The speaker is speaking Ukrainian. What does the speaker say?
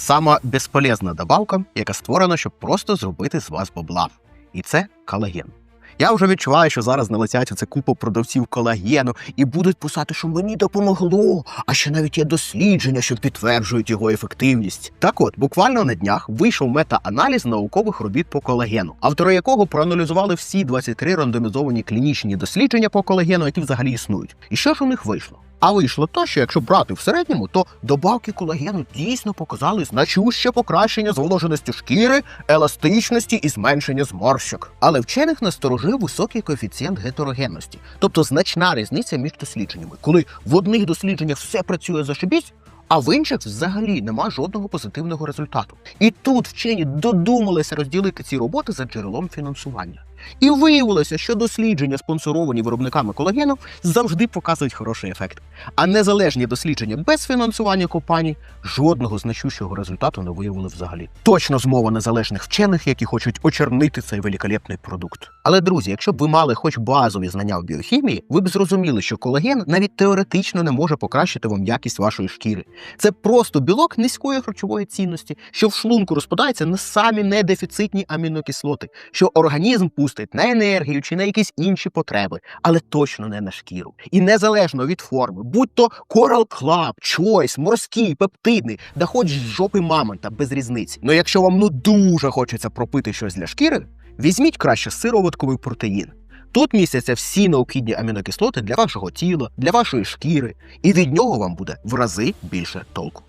Сама безполезна добавка, яка створена, щоб просто зробити з вас бабла. І це колаген. Я вже відчуваю, що зараз налетять оце купа продавців колагену і будуть писати, що мені допомогло, а ще навіть є дослідження, що підтверджують його ефективність. Так от, буквально на днях вийшов мета-аналіз наукових робіт по колагену, автори якого проаналізували всі 23 рандомізовані клінічні дослідження по колагену, які взагалі існують. І що ж у них вийшло? А вийшло то, що якщо брати в середньому, то добавки колагену дійсно показали значуще покращення зволоженості шкіри, еластичності і зменшення зморщок. Але вчених насторожив високий коефіцієнт гетерогенності, тобто значна різниця між дослідженнями, коли в одних дослідженнях все працює зашибісь, а в інших взагалі нема жодного позитивного результату. І тут вчені додумалися розділити ці роботи за джерелом фінансування. І виявилося, що дослідження, спонсоровані виробниками колагену, завжди показують хороший ефект. А незалежні дослідження без фінансування компаній жодного значущого результату не виявили взагалі. Точно змова незалежних вчених, які хочуть очернити цей великолепний продукт. Але друзі, якщо б ви мали хоч базові знання в біохімії, ви б зрозуміли, що колаген навіть теоретично не може покращити вам якість вашої шкіри. Це просто білок низької харчової цінності, що в шлунку розпадається на самі недефіцитні амінокислоти, що організм пустить на енергію чи на якісь інші потреби, але точно не на шкіру. І незалежно від форми, будь то Coral Club, Choice, морський, пептидний, да хоч з жопи мамонта без різниці. Ну якщо вам ну дуже хочеться пропити щось для шкіри, візьміть краще сироватковий протеїн. Тут містяться всі необхідні амінокислоти для вашого тіла, для вашої шкіри, і від нього вам буде в рази більше толку.